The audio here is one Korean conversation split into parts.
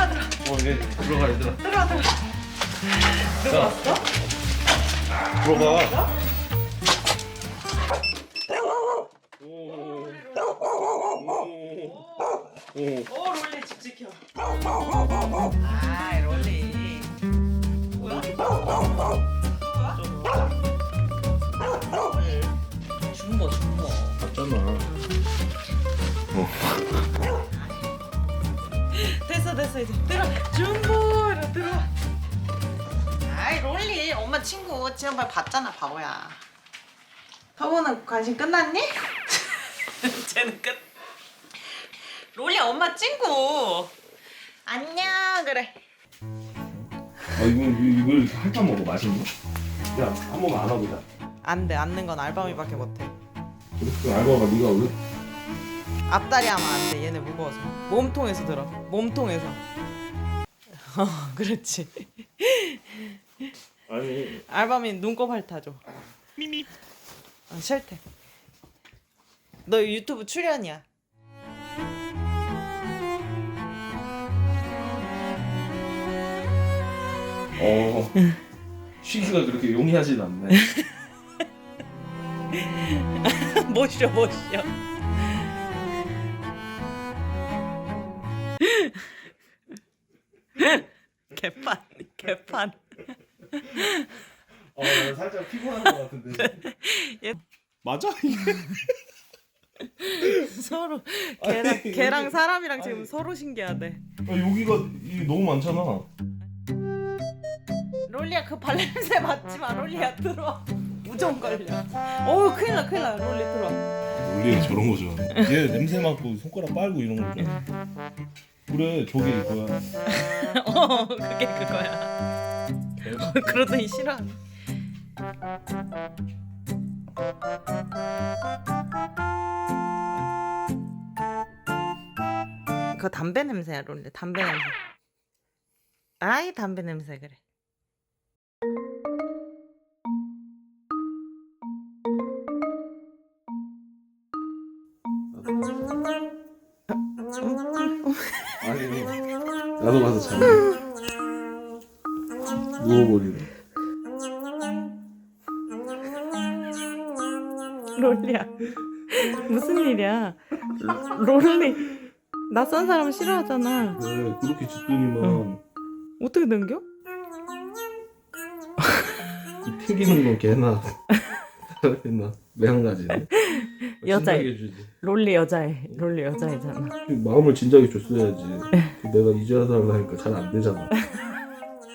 어, 얘 들어가 얘들아. 들어와 들어와. 누구 자. 왔어? 들어가. 오. 오 롤리 집 지켜. 아 롤리. 뭐야? 준거 준거. 맞잖아. 됐어 됐어 이제 들어. 준보 이리 들어와. 아이 롤리 엄마 친구 지난번에 봤잖아 바보야. 바보는 관심 끝났니? 쟤는 끝. 롤리 엄마 친구. 안녕 그래. 아 이거 이거 이렇게 먹어 맛있니? 야, 한 번만 안아보자. 안돼 앉는 건 알바미밖에 못해. 그래? 알바가 네가 왜? 앞다리 하면 안 돼. 얘네 무거워서. 몸통에서 들어. 몸통에서. 어, 그렇지. 아니. 알바민 눈곱 핥아줘. 미미. 아, 싫대. 너 유튜브 출연이야. 어. 쉬기가 그렇게 용이하진 않네. 못 쉬어. 개판 개판. 어, 나 살짝 피곤한 것 같은데. 얘- 맞아? 서로 아니, 걔랑 여기- 걔랑 사람이랑 지금 아니. 서로 신기하대. 아, 여기가 이게 너무 많잖아. 롤리야 그 발냄새 맡지 마. 롤리야 들어와. 무좀 걸려. 어우 큰일 나 큰일 나. 롤리 들어와. 원래 저런 거 좋아해. 얘 냄새 맡고 손가락 빨고 이런 거 좋아해. 그래, 저게 이거야. 어 그게 그거야. 그러더니 싫어. 그거 담배 냄새야 롤리 담배 냄새. 아이 담배 냄새 그래. 아니, 나도 가서 자네. 누워버리네. 롤리야 무슨 일이야? 롤리 낯선 사람 싫어하잖아. 그래, 그렇게 짖더니만 어떻게 넘겨? 튕기는 건 걔나 걔나 매한가지네. 여자애. 주지. 롤리 여자애. 롤리 여자애잖아. 마음을 진작에 줬어야지. 내가 이제 와서 하니까 잘 안 되잖아.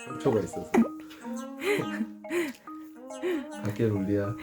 상처가 있어서. 갈게 롤리야.